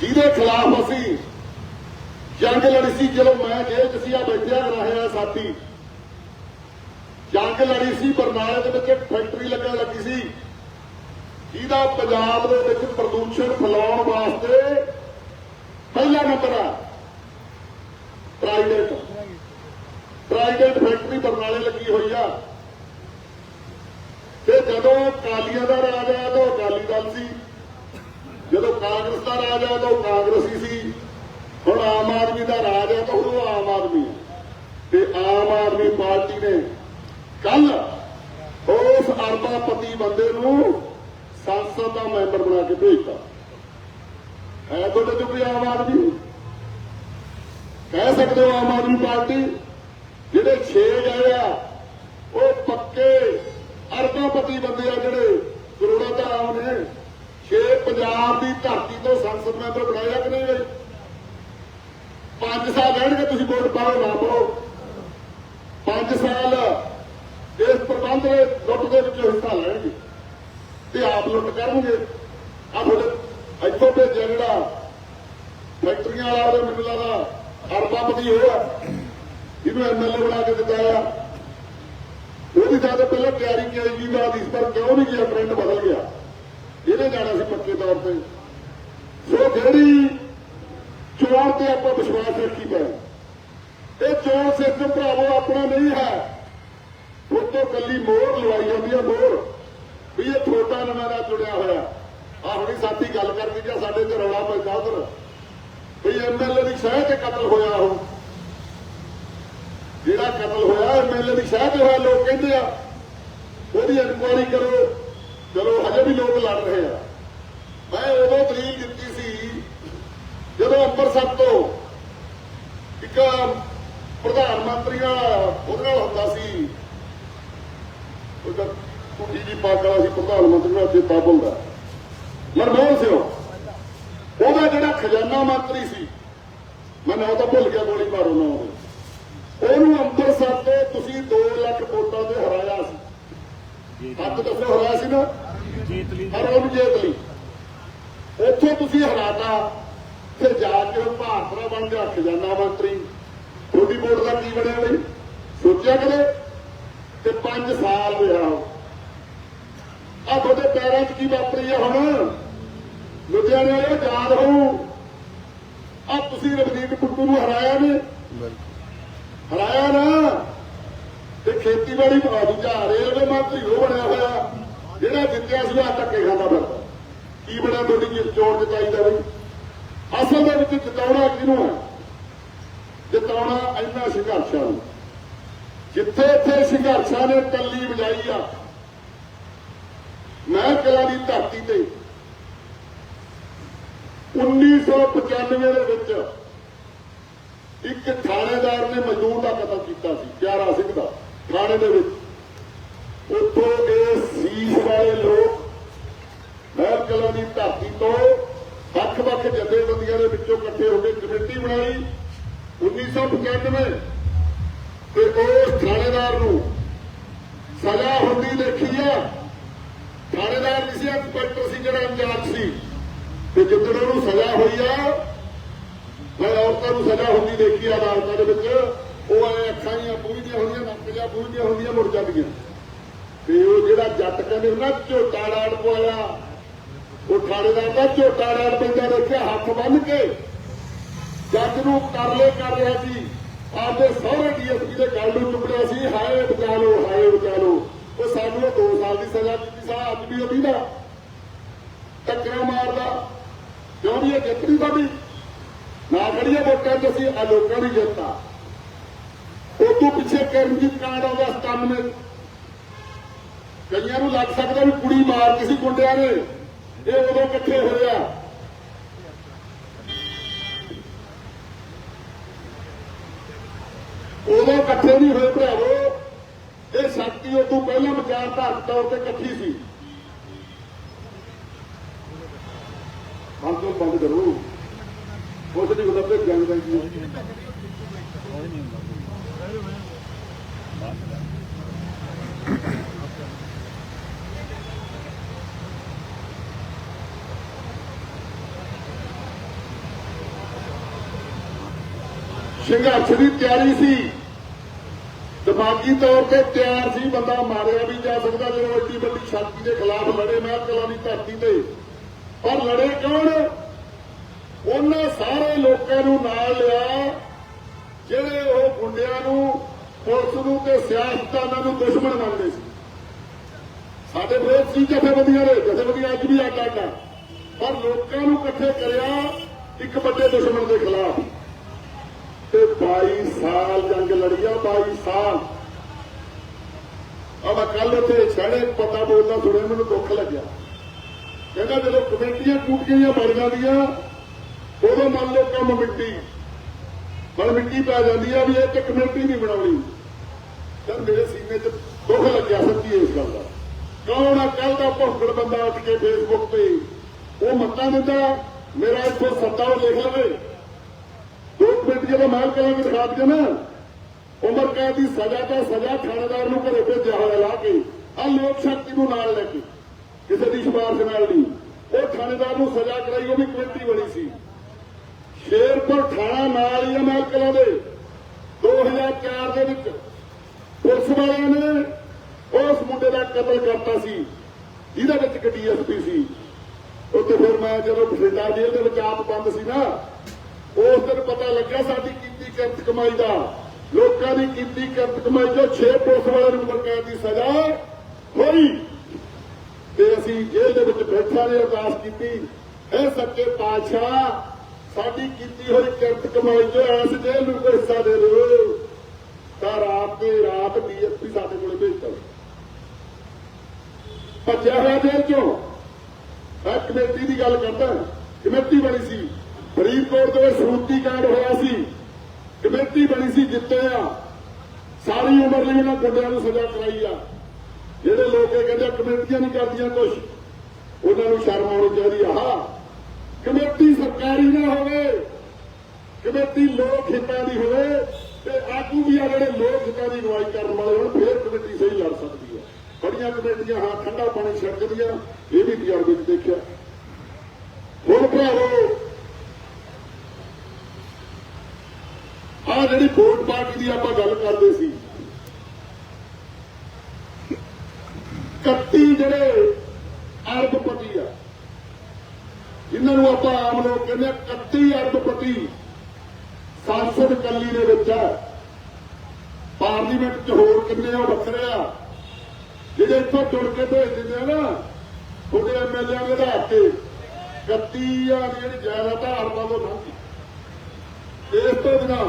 ਜਿਹਦੇ ਖਿਲਾਫ ਅਸੀਂ ਜੰਗ ਲੜੀ ਸੀ, ਜਦੋਂ ਮੈਂ ਜੇਲ੍ਹ 'ਚ ਸੀ, ਆ ਬੈਠਿਆ ਰਹਿਆ ਸਾਥੀ। ਜੰਗ ਲੜੀ ਸੀ, ਬਰਨਾਲੇ ਦੇ ਵਿੱਚ ਇੱਕ ਫੈਕਟਰੀ ਲੱਗਣ ਲੱਗੀ ਸੀ। ਜਿਹਦਾ ਪੰਜਾਬ ਦੇ ਵਿੱਚ ਪ੍ਰਦੂਸ਼ਣ ਫੈਲਾਉਣ ਵਾਸਤੇ ਪਹਿਲਾ ਨੰਬਰ ਆ ਪ੍ਰਾਈਵੇਟ ਪ੍ਰਾਈਵੇਟ ਫੈਕਟਰੀ ਬਰਨਾਲੇ ਲੱਗੀ ਹੋਈ ਆ ਤੇ ਜਦੋਂ ਕਾਲੀਆਂ ਦਾ ਰਾਜ ਆਇਆ ਤਾਂ ਉਹ ਅਕਾਲੀ ਦਲ ਸੀ ਜਦੋਂ ਕਾਂਗਰਸ ਦਾ ਰਾਜ ਆਇਆ ਤਾਂ ਉਹ ਕਾਂਗਰਸੀ ਸੀ ਹੁਣ ਆਮ ਆਦਮੀ ਦਾ ਰਾਜ ਹੈ ਤਾਂ ਹੁਣ ਉਹ ਆਮ ਆਦਮੀ ਹੈ ਤੇ ਆਮ ਆਦਮੀ ਪਾਰਟੀ ਨੇ ਕੱਲ ਉਸ ਅਰਬਾਪਤੀ ਬੰਦੇ ਨੂੰ ਸੰਸਦ ਦਾ ਮੈਂਬਰ ਬਣਾ ਕੇ ਭੇਜਤਾ ਹੈ ਤੁਹਾਡੇ ਚੋਂ ਕੋਈ ਆਮ ਆਦਮੀ ਕਹਿ ਸਕਦੇ ਹੋ ਆਮ ਆਦਮੀ ਪਾਰਟੀ ਜਿਹੜੇ 6 ਗਏ ਆ ਉਹ ਪੱਕੇ ਅਰਬਾਪਤੀ ਬੰਦੇ ਆ ਜਿਹੜੇ ਕਰੋੜਾਂ ਦਾ ਆਮ ਨੇ 6 ਪੰਜਾਬ ਦੀ ਧਰਤੀ ਤੋਂ ਸੰਸਦ ਮੈਂਬਰ ਬਣਾਇਆ ਕਿ ਨਹੀਂ ਪੰਜ ਸਾਲ ਰਹਿਣਗੇ ਤੁਸੀਂ ਵੋਟ ਪਾਓ ਨਾ ਪਾਓ। ਪੰਜ ਸਾਲ ਇਸ ਪ੍ਰਬੰਧ ਦੇ ਲੁੱਟ ਦੇ ਵਿੱਚ ਹਿੱਸਾ ਲੈਣਗੇ ਤੇ ਆਪ ਲੁੱਟ ਕਰਨਗੇ। ਆ ਤੁਹਾਡੇ ਇੱਥੋਂ ਭੇਜਿਆ ਜਿਹੜਾ ਫੈਕਟਰੀਆਂ ਵਾਲਾ ਉਹਦੇ ਮੈਨੂੰ ਲੱਗਦਾ ਅਰਬਾਪਤੀ ਹੋਇਆ ਇਹਨੂੰ ਐਮਐਲਏ ਬਣਾ ਕੇ ਦਿੱਤਾ ਆ। ਉਹਦੀ ਤਾਂ ਪਹਿਲਾਂ ਤਿਆਰੀ ਕੇਜਰੀਵਾਲ ਦੀ ਸੀ, ਪਰ ਕਿਉਂ ਨਹੀਂ ਗਿਆ? ਟ੍ਰੈਂਡ ਬਦਲ ਗਿਆ। ਇਹਨੇ ਜਾਣਾ ਸੀ ਪੱਕੇ ਤੌਰ ਤੇ ਸੋ ਜਿਹੜੀ ਚੋਣ ਤੇ ਆਪਾਂ ਵਿਸ਼ਵਾਸ ਰੱਖੀ ਪਏ ਇਹ ਚੋਣ ਸਿਸਟਮ ਭਰਾਵੋ ਆਪਣਾ ਨਹੀਂ ਹੈ ਉੱਤੋਂ ਕੱਲੀ ਮੋਹਰ ਲਵਾਈ ਜਾਂਦੀ ਹੈ ਮੋਹਰ ਵੀ ਇਹ ਛੋਟਾ ਜੁੜਿਆ ਹੋਇਆ। ਆ ਹੁਣੀ ਸਾਥੀ ਗੱਲ ਕਰਦੀ ਜਾਂ ਸਾਡੇ ਤੇ ਰੌਲਾ ਪੈਂਦਾ ਉਧਰ। ਵੀ ਐਮਐਲਏ ਦੀ ਸ਼ਹਿ ਤੇ ਕਤਲ ਹੋਇਆ ਉਹ। ਜਿਹੜਾ ਕਤਲ ਹੋਇਆ ਐਮਐਲਏ ਦੀ ਸ਼ਹਿ ਤੇ ਹੋਇਆ, ਲੋਕ ਕਹਿੰਦੇ ਆ, ਉਹਦੀ ਇਨਕੁਆਇਰੀ ਕਰੋ। ਚਲੋ, ਹਜੇ ਵੀ ਲੋਕ ਲੜ ਰਹੇ ਆ। ਮੈਂ ਉਦੋਂ ਦਲੀਲ ਦਿੱਤੀ ਸੀ, ਜਦੋਂ ਅੰਮ੍ਰਿਤਸਰ ਤੋਂ ਇੱਕ ਪ੍ਰਧਾਨ ਮੰਤਰੀ ਨਾਲ ਉਹਦੇ ਨਾਲ ਹੁੰਦਾ ਸੀ। ਉਹਦਾ ਕੁੜੀ ਜੀ ਪੱਗ ਵਾਲਾ ਸੀ ਪ੍ਰਧਾਨ ਮੰਤਰੀ ਨਾਲ ਚੇਤਾ ਭੁੱਲਦਾ ਮਨਮੋਹਨ ਸਿੰਘ ਉਹਦਾ ਜਿਹੜਾ ਖਜ਼ਾਨਾ ਮੰਤਰੀ ਸੀ ਮੈਂ ਨਾਂ ਤਾਂ ਭੁੱਲ ਗਿਆ ਗੋਲੀ ਮਾਰੋ ਨਾ ਉਹਨੂੰ ਅੰਮ੍ਰਿਤਸਰ ਤੋਂ ਤੁਸੀਂ 2 ਲੱਖ ਵੋਟਾਂ ਤੇ ਹਰਾਇਆ ਸੀ। ਹੱਥ ਦੱਸੋ ਹਰਾਇਆ ਸੀ ਨਾ। ਜੀਤ ਲਈ। ਪਰ ਉਹਨੂੰ ਜੇਤ ਲਈ। ਉੱਥੇ ਤੁਸੀਂ ਹਰਾਤਾ ਤੇ ਜਾ ਕੇ ਉਹ ਭਾਰਤ ਦਾ ਬਣ ਕੇ ਖਜ਼ਾਨਾ ਮੰਤਰੀ। ਤੁਹਾਡੀ ਵੋਟ ਦਾ ਕੀ ਬਣਿਆ ਬਈ? ਸੋਚਿਆ ਕਦੇ? ਤੇ 5 ਸਾਲ ਰਿਹਾ ਆ ਤੁਹਾਡੇ ਪੈਰਾਂ 'ਚ ਕੀ ਵਾਪਰੀ ਆ ਹੁਣ? ਲੁਧਿਆਣੇ ਵਾਲੇ ਯਾਦ ਹੋਊ ਆ ਤੁਸੀਂ ਰਵਨੀਤ ਕੁੱਟੂ ਨੂੰ ਹਰਾਇਆ ਨੇ? ਹਰਾਇਆ ਨਾ? ਤੇ ਖੇਤੀਬਾੜੀ ਭਾਜੂ ਜਾ ਰੇਲਵੇ ਮੰਤਰੀ ਉਹ ਬਣਿਆ ਹੋਇਆ। ਜਿਹੜਾ ਜਿੱਤਿਆ ਸੀ ਆ ਧੱਕੇ ਖਾਂਦਾ ਫਿਰਦਾ ਕੀ ਬਣਿਆ ਤੁਹਾਡੀ ਜਿ- ਚੋਣ ਜਤਾਈ ਦਾ ਬਈ ਅਸਲ ਦੇ ਵਿੱਚ ਜਿਤਾਉਣਾ ਕਿਹਨੂੰ ਹੈ? ਜਿਤਾਉਣਾ ਇੰਨਾ ਸੰਘਰਸ਼ਾਂ ਨੂੰ। ਜਿੱਥੇ ਇੱਥੇ ਸੰਘਰਸ਼ਾਂ ਨੇ ਟੱਲੀ ਵਜਾਈ ਆ। ਮੈਂ ਕਲਾ ਦੀ ਧਰਤੀ ਤੇ। 1995 ਦੇ ਵਿੱਚ ਇੱਕ ਥਾਣੇਦਾਰ ਨੇ ਮਜ਼ਦੂਰ ਦਾ ਕਤਲ ਕੀਤਾ ਸੀ ਪਿਆਰਾ ਸਿੰਘ ਦਾ, ਥਾਣੇ ਦੇ ਵਿੱਚ। ਉੱਥੋਂ ਇਹ ਸੀਸ ਵਾਲੇ ਲੋਕ ਮਹਿਲ ਕਲਾਂ ਦੀ ਧਰਤੀ ਤੋਂ ਵੱਖ-ਵੱਖ ਜਥੇਬੰਦੀਆਂ ਦੇ ਵਿੱਚੋਂ ਇਕੱਠੇ ਹੋ ਕੇ ਕਮੇਟੀ ਬਣਾਈ 1995 ਤੇ ਉਸ ਥਾਣੇਦਾਰ ਨੂੰ ਸਜ਼ਾ ਹੁੰਦੀ ਦੇਖੀ ਆ। ਥਾਣੇਦਾਰ ਨਹੀਂ ਸੀ ਇੰਸਪੈਕਟਰ ਸੀ ਜਿਹੜਾ ਇੰਚਾਰਜ ਸੀ। ਤੇ ਜਿੱਦਣ ਉਹਨੂੰ ਸਜ਼ਾ ਹੋਈ ਆ, ਮੈਂ ਔਰਤਾਂ ਨੂੰ ਸਜ਼ਾ ਹੁੰਦੀ ਦੇਖੀ ਆ ਅਦਾਲਤਾਂ ਦੇ ਵਿੱਚ। ਉਹ ਐ ਅੱਖਾਂ ਜੀਆਂ ਪੂੰਝਦੀਆਂ ਹੁੰਦੀਆਂ, ਨੱਕ ਜਾਂ ਪੂੰਝਦੀਆਂ ਹੁੰਦੀਆਂ, ਮੁੜ ਜਾਂਦੀਆਂ। ਤੇ ਉਹ ਜਿਹੜਾ ਜੱਟ ਕਹਿੰਦੇ ਹੁੰਦਾ ਝੋਟਾ ਰਾੜ ਪਵਾਇਆ। ਉਹ ਥਾਣੇਦਾਰ ਦਾ ਝੋਟਾ ਰਾੜ ਪੈਂਦਾ ਦੇਖਿਆ, ਹੱਥ ਬੰਨ ਕੇ ਜੱਜ ਨੂੰ ਕਰਲੇ ਕਰ ਰਿਹਾ ਸੀ। ਆਪਦੇ ਸਹੁਰੇ ਡੀਐਸਪੀ ਦੇ ਗੱਲ ਨੂੰ ਚੁੱਪੜਿਆ ਸੀ, ਹਾਏ ਬਚਾ ਲਓ, ਹਾਏ ਬਚਾ ਲਓ। ਉਹ ਸਾਨੂੰ 2 ਸਾਲ ਦੀ ਸਜ਼ਾ ਦਿੱਤੀ ਸਾ ਅੱਜ ਵੀ ਉਹਦੀ ਦਾ ਟੱਕਰਾਂ ਮਾਰਦਾ। ਕਿਉਂ ਵੀ ਇਹ ਜਿੱਤਦੀ ਸਾਡੀ ਨਾ ਖੜੀਏ ਵੋਟਾਂ ਚ ਅਸੀਂ ਆ ਲੋਕਾਂ ਦੀ ਜਿੱਤ ਉਹ ਤੋਂ ਪਿੱਛੇ ਕਰਮਜੀਤ ਕਾਂਡ ਆਉਂਦਾ 97 ਕਈਆਂ ਨੂੰ ਲੱਗ ਸਕਦਾ ਵੀ ਕੁੜੀ ਮਾਰ ਕਿਸੇ ਗੁੰਡਿਆਂ ਨੇ। ਇਹ ਉਦੋਂ ਇਕੱਠੇ ਹੋਏ ਆ। ਉਦੋਂ ਇਕੱਠੇ ਨਹੀਂ ਹੋਏ ਭਰਾਵੋ। ਇਹ ਸ਼ਕਤੀ ਉਦੋਂ ਪਹਿਲਾਂ ਵਿਚਾਰਧਾਰਕ ਤੌਰ ਤੇ ਇਕੱਠੀ ਸੀ। ਬੰਦ ਤੋਂ ਬੰਦ ਕਰੋ। ਕੁਛ ਨਹੀਂ ਹੁੰਦਾ ਤੇ ਜੰਗ ਦਾ ਕੀ ਸੰਘਰਸ਼ ਦੀ ਤਿਆਰੀ ਸੀ। ਦਿਮਾਗੀ ਤੌਰ ਤੇ ਤਿਆਰ ਸੀ, ਬੰਦਾ ਮਾਰਿਆ ਵੀ ਜਾ ਸਕਦਾ ਜਦੋਂ ਐਡੀ ਵੱਡੀ ਸ਼ਕਤੀ ਦੇ ਖਿਲਾਫ ਲੜੇ ਮੈਂ ਕਲਾਂ ਦੀ ਧਰਤੀ ਤੇ। ਪਰ ਲੜੇ ਕੌਣ? ਉਹਨਾਂ ਸਾਰੇ ਲੋਕਾਂ ਨੂੰ ਨਾਲ ਲਿਆ, ਜਿਹੜੇ ਉਹ ਗੁੰਡਿਆਂ ਨੂੰ, ਪੁਲਿਸ ਨੂੰ ਤੇ ਸਿਆਸਤਦਾਨਾਂ ਨੂੰ ਦੁਸ਼ਮਣ ਮੰਨਦੇ ਸੀ। ਸਾਡੇ ਵਿਰੋਧ ਸੀ ਜਥੇਬੰਦੀਆਂ ਦੇ, ਜਥੇਬੰਦੀਆਂ ਅੱਜ ਵੀ ਅੱਡ ਅੱਡ ਆ। ਪਰ ਲੋਕਾਂ ਨੂੰ ਇਕੱਠੇ ਕਰਿਆ ਇੱਕ ਵੱਡੇ ਦੁਸ਼ਮਣ ਦੇ ਖਿਲਾਫ। ਤੇ 22 ਸਾਲ ਜੰਗ ਲੜੀ ਆ 22 ਸਾਲ। ਆ ਮੈਂ ਕੱਲ ਉੱਥੇ ਛੜੇ ਪਤਾ ਬੋਲਦਾ ਸੁਣਿਆ ਮੈਨੂੰ ਦੁੱਖ ਲੱਗਿਆ। ਕਹਿੰਦਾ ਜਦੋਂ ਕਮੇਟੀਆਂ ਟੁੱਟ ਗਈਆਂ ਬਣ ਜਾਂਦੀਆਂ, ਉਦੋਂ ਮੰਨ ਲਓ ਕੰਮ ਮਿੱਟੀ ਬਣ ਮਿੱਟੀ ਪੈ ਜਾਂਦੀ ਆ ਵੀ ਇਹ ਤੇ ਕਮੇਟੀ ਨਹੀਂ ਬਣਾਉਣੀ। ਤਾਂ ਮੇਰੇ ਸੀਨੇ 'ਚ ਦੁੱਖ ਲੱਗਿਆ ਸੱਚੀ ਇਸ ਗੱਲ ਦਾ। ਕੌਣ ਆ? ਕੱਲ ਦਾ ਭੌਂਕੜ ਬੰਦਾ ਉੱਠ ਕੇ ਫੇਸਬੁੱਕ ਤੇ ਉਹ ਮੱਤਾਂ ਦਿੰਦਾ, ਮੇਰਾ ਇੱਥੋਂ ਸੱਤਾ ਉਹ ਲਿਖ ਲਵੇ। ਦੋ ਮਿੰਟ ਜਦੋਂ ਮਾਲ ਕਰਾਂ ਦਿਖਾ ਦਿਆ ਨਾ। ਉਮਰ ਕੈਦ ਦੀ ਸਜ਼ਾ ਤਾਂ ਸਜ਼ਾ ਥਾਣੇਦਾਰ ਨੂੰ ਘਰੇ ਭੇਜਿਆ ਹੋਇਆ ਲਾ ਕੇ ਆ ਲੋਕ ਸ਼ਕਤੀ ਨੂੰ ਨਾਲ ਲੈ ਕੇ। ਕਿਸੇ ਦੀ ਸਿਫਾਰਿਸ਼ ਨਾਲ ਨਹੀਂ। ਉਹ ਥਾਣੇਦਾਰ ਨੂੰ ਸਜ਼ਾ ਕਰਾਈ, ਉਹ ਵੀ ਕਮੇਟੀ ਬਣੀ ਸੀ। ਸ਼ੇਰਪੁਰ ਥਾਣਾ ਨਾਲ ਹੀ ਆ ਮਾਲ ਦੇ। 2004 ਦੇ ਵਿੱਚ ਪੁਲਿਸ ਵਾਲਿਆਂ ਨੇ ਉਸ ਮੁੰਡੇ ਦਾ ਕਤਲ ਕਰਤਾ ਸੀ। ਜਿਹਦੇ ਵਿੱਚ ਇੱਕ ਡੀਐਸਪੀ ਸੀ। ਉੱਥੇ ਫਿਰ ਮੈਂ ਜਦੋਂ ਬਠਿੰਡਾ ਜੇਲ੍ਹ ਦੇ ਵਿੱਚ ਆਪ ਬੰਦ ਸੀ ਨਾ, ਉਸ ਦਿਨ ਪਤਾ ਲੱਗਿਆ ਸਾਡੀ ਕੀਤੀ ਕਿਰਤ ਕਮਾਈ ਦਾ। ਲੋਕਾਂ ਦੀ ਕੀਤੀ ਕਿਰਤ ਕਮਾਈ ਜੋ 6 ਪੁਲਿਸ ਵਾਲਿਆਂ ਨੂੰ ਬਰਕਾਇਦ ਦੀ ਸਜ਼ਾ ਹੋਈ। ਤੇ ਅਸੀਂ ਜੇਲ੍ਹ ਦੇ ਵਿੱਚ ਬੈਠਾ ਨੇ ਅਰਦਾਸ ਕੀਤੀ। ਐ ਸੱਚੇ ਪਾਤਸ਼ਾਹ, ਸਾਡੀ ਕੀਤੀ ਹੋਈ ਕਿਰਤ ਕਮਾਈ ਜੋ ਐਸ ਜੇਲ੍ਹ ਨੂੰ ਕੋਈ ਹਿੱਸਾ ਦੇ ਦਿਓ ਤਾਂ ਰਾਤ ਦੇ ਰਾਤ ਡੀਐਸਪੀ ਸਾਡੇ ਕੋਲੇ ਭੇਜਤਾ ਭੱਜਿਆ ਹੋਇਆ ਜੇਲ੍ਹ ਚੋਂ। ਮੈਂ ਕਮੇਟੀ ਦੀ ਗੱਲ ਕਰਦਾ। ਕਮੇਟੀ ਬਣੀ ਸੀ। ਫਰੀਦਕੋਟ ਦੇ ਵਿੱਚ ਸਰੂਤੀ ਕਾਂਡ ਹੋਇਆ ਸੀ। ਕਮੇਟੀ ਬਣੀ ਸੀ ਜਿੱਤੇ ਆ। ਸਾਰੀ ਉਮਰ ਲਈ ਉਹਨਾਂ ਗੁੰਡਿਆਂ ਨੂੰ ਸਜ਼ਾ ਕਰਾਈ ਆ। ਜਿਹੜੇ ਲੋਕ ਇਹ ਕਹਿੰਦੇ ਕਮੇਟੀਆਂ ਨਹੀਂ ਕਰਦੀਆਂ ਕੁਝ ਉਹਨਾਂ ਨੂੰ ਸ਼ਰਮ ਆਉਣੀ ਚਾਹੀਦੀ ਆ। ਹਾਂ ਕਮੇਟੀ ਸਰਕਾਰੀ ਨਾ ਹੋਵੇ, ਕਮੇਟੀ ਲੋਕ ਹਿੱਤਾਂ ਦੀ ਹੋਵੇ, ਤੇ ਆਗੂ ਵੀ ਆ ਜਿਹੜੇ ਲੋਕ ਹਿੱਤਾਂ ਦੀ ਅਗਵਾਈ ਕਰਨ ਵਾਲੇ ਹੋਣ, ਫਿਰ ਕਮੇਟੀ ਸਹੀ ਲੜ ਸਕਦੀ ਹੈ ਬੜੀਆਂ ਕਮੇਟੀਆਂ, ਹਾਂ, ਠੰਡਾ ਪਾਣੀ ਛੱਡਦੀਆਂ ਇਹ ਵੀ ਤਜਰਬੇ 'ਚ ਦੇਖਿਆ ਹੁਣ ਭਰਾਵੋ ਆ ਜਿਹੜੀ ਵੋਟ ਪਾਰਟੀ ਦੀ ਆਪਾਂ ਗੱਲ ਕਰਦੇ ਸੀ। 31 ਜਿਹੜੇ ਅਰਬਪਤੀ ਆ ਇਹਨਾਂ ਨੂੰ ਆਪਾਂ ਆਮ ਲੋਕ ਕਹਿੰਦੇ 31 ਅਰਬਪਤੀ ਸੰਸਦ ਕੱਲੀ ਦੇ ਵਿੱਚ ਆ। ਪਾਰਲੀਮੈਂਟ 'ਚ ਹੋਰ ਕਿੰਨੇ ਆ ਉਹ ਵੱਖਰੇ ਆ। ਜਿਹੜੇ ਇੱਥੋਂ ਜੁੜ ਕੇ ਭੇਜ ਦਿੰਦੇ ਆ ਨਾ ਉਹਦੇ ਐਮਐਲਏ ਦੇ ਆਧਾਰ ਤੇ 31 ਆ ਦੀ ਜਿਹੜੀ ਜਾਇਦਾਦ ਤੋਂ ਲੰਘੀ ਇਸ ਤੋਂ ਬਿਨਾਂ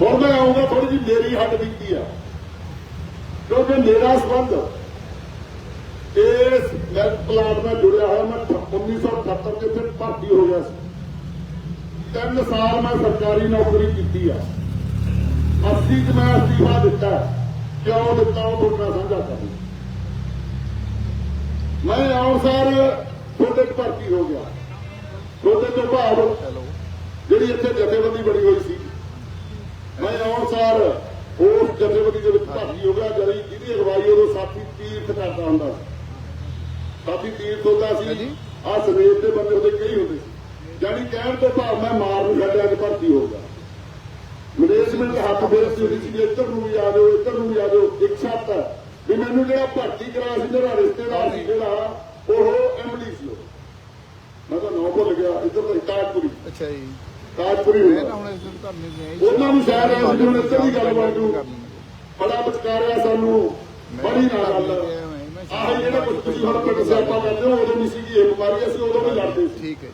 ਹੁਣ ਮੈਂ ਮੇਰੀ ਹੱਡ ਬੀਤੀ ਆ। ਕਿਉਂਕਿ ਮੇਰਾ ਸੰਬੰਧ ਇਸ ਲੈਫਟ ਪਲਾਟ ਨਾਲ ਜੁੜਿਆ ਹੋਇਆ, ਮੈਂ 1978 ਚ ਫਿਰ ਭਰਤੀ ਹੋ ਗਿਆ ਸੀ। ਤਿੰਨ ਸਾਲ ਮੈਂ ਸਰਕਾਰੀ ਨੌਕਰੀ ਕੀਤੀ ਆ। 80 ਚ ਮੈਂ ਅਸਤੀਫਾ ਦਿੱਤਾ ਕਿਉਂ ਦਿੱਤਾ ਉਹ ਤੁਹਾਡੇ ਸਮਝਾ ਸਾਂਝਾ ਮੈਂ ਮੈਂ ਆਉਣਸਾਰ ਤੁਹਾਡੇ ਚ ਭਰਤੀ ਹੋ ਗਿਆ। ਤੁਹਾਡੇ ਤੋਂ ਭਾਵ ਜਿਹੜੀ ਇੱਥੇ ਜਥੇਬੰਦੀ ਬਣੀ ਹੋਈ ਸੀ ਮੈਂ ਆਉਣਸਾਰ ਉਸ ਜਥੇਬੰਦੀ ਦੇ ਵਿੱਚ ਭਰਤੀ ਹੋ ਗਿਆ ਜਿਹੜੀ ਜਿਹਦੀ ਅਗਵਾਈ ਉਦੋਂ ਸਾਥੀ ਤੀਰਥ ਕਰਦਾ ਹੁੰਦਾ ਸਾਥੀ ਤੀਰਥ ਹੁੰਦਾ ਸੀ ਆ ਸਵੇਰ ਦੇ ਬੰਦੇ ਉਹਦੇ ਕਈ ਹੁੰਦੇ ਸੀ। ਜਾਨੀ ਕਹਿਣ ਤੋਂ ਭਾਵ ਮੈਂ ਮਾਰ ਨੂੰ ਛੱਡਿਆ ਕਿ ਭਰਤੀ ਹੋ ਗਿਆ। ਮੈਨੇਜਮੈਂਟ ਦੇ ਹੱਥ ਫੇਰ ਸੀ ਸੀ ਇੱਧਰ ਨੂੰ ਵੀ ਆ ਜਾਓ ਇੱਧਰ ਨੂੰ ਵੀ ਆ ਜਾਓ ਇੱਕ ਸ਼ਰਤ ਵੀ ਮੈਨੂੰ ਜਿਹੜਾ ਭਰਤੀ ਕਰਾਇਆ ਸੀ ਮੇਰਾ ਰਿਸ਼ਤੇਦਾਰ ਸੀ ਜਿਹੜਾ ਉਹ ਐਮਡੀ ਸੀ। ਮੈਂ ਤਾਂ ਨਾਂ ਭੁੱਲ ਗਿਆ ਇੱਧਰ ਤਾਂ ਤਾਜਪੁਰੀ ਅੱਛਾ ਜੀ। ਤਾਜਪੁਰੀ ਇਸ ਦਿਨ। ਉਹਨਾਂ ਨੂੰ ਸ਼ਾਇਦ ਐਂ ਸੀ ਜਿਵੇਂ ਇੱਧਰ ਦੀ ਗੱਲ ਬਣ ਜੂ ਬੜਾ ਵਿਚਕਾਰਿਆ ਸਾਨੂੰ ਬੜੀ ਨਾ ਗੱਲ ਆਹ ਜਿਹੜਾ ਕੁਝ ਤੁਸੀਂ ਹੁਣ ਪਿੰਡ ਸਿਆਪਾ ਕਰਦੇ ਹੋ ਉਦੋਂ ਨਹੀਂ ਸੀ ਇਹ ਬਿਮਾਰੀ ਅਸੀਂ ਉਦੋਂ ਵੀ ਲੜਦੇ ਸੀ। ਠੀਕ ਹੈ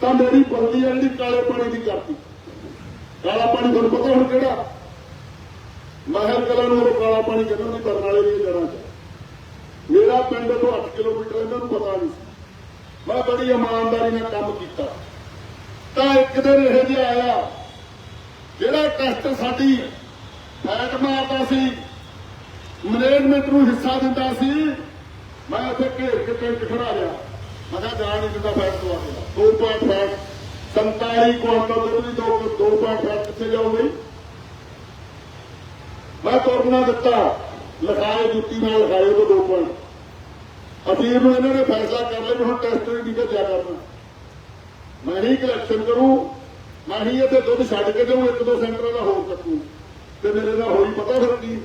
ਤਾਂ ਮੇਰੀ ਬਦਲੀ ਆ ਜਿਹੜੀ ਕਾਲੇ ਪਾਣੀ ਦੀ ਕਰਤੀ। ਕਾਲਾ ਪਾਣੀ ਤੁਹਾਨੂੰ ਪਤਾ ਹੁਣ ਕਿਹੜਾ? ਮਹਿਲ ਕਲਾ ਨੂੰ ਉਹ ਕਾਲਾ ਪਾਣੀ ਕਹਿੰਦੇ ਨੇ ਕਰਨ ਵਾਲੇ ਦੀਆਂ ਜੜ੍ਹਾਂ 'ਚ। ਮੇਰਾ ਪਿੰਡ ਤੋਂ 8 ਕਿਲੋਮੀਟਰ ਇਹਨਾਂ ਨੂੰ ਪਤਾ ਨਹੀਂ ਸੀ। ਮੈਂ ਬੜੀ ਇਮਾਨਦਾਰੀ ਨਾਲ ਕੰਮ ਕੀਤਾ। ਤਾਂ ਇੱਕ ਦਿਨ ਇਹ ਜਿਹਾ ਆਇਆ, ਜਿਹੜਾ ਟੈਸਟ ਸਾਡੀ ਫੈਟ ਮਾਰਦਾ ਸੀ ਮੈਨੇਜਮੈਂਟ ਨੂੰ ਹਿੱਸਾ ਦਿੰਦਾ ਸੀ, ਮੈਂ ਉੱਥੇ ਘੇਰ ਕੇ ਪਿੰਡ ਖੜਾ ਲਿਆ ਮੈਂ ਕਿਹਾ, ਜਾਣ ਨਹੀਂ ਦਿੰਦਾ ਫੈਟ ਤੋਂ ਆ ਕੇ। 2.5 47 ਕੁਆਂਟਲ ਦੁੱਧ ਦੀ ਦੋ ਦੋ ਪੁਆਇੰਟ ਫੈਟ ਕਿੱਥੇ ਜਾਊਗੀ? ਮੈਂ ਤੁਰਨਾ ਦਿੱਤਾ। ਲਿਖਾਏ, ਜੁੱਤੀ ਨਾਲ ਲਿਖਾਏ ਉਹ ਦੋ ਪੁਆਇੰਟ ਅਖੀਰ ਨੂੰ ਇਹਨਾਂ ਨੇ ਫੈਸਲਾ ਕਰ ਲਿਆ ਵੀ ਹੁਣ ਟੈਸਟ ਨਹੀਂ ਭੇਜਿਆ ਕਰਨਾ ਮੈਂ ਹੀ ਕਲੈਕਸ਼ਨ ਕਰੂੰ, ਮੈਂ ਹੀ ਇੱਥੇ ਦੁੱਧ ਛੱਡ ਕੇ ਜਾਊਂ ਇੱਕ ਦੋ ਸੈਂਟਰਾਂ ਦਾ ਹੋਰ ਕੱਟੂ ਤੇ ਮੇਰੇ ਦਾ ਹੋਈ ਪਤਾ ਫਿਰ ਕੀ।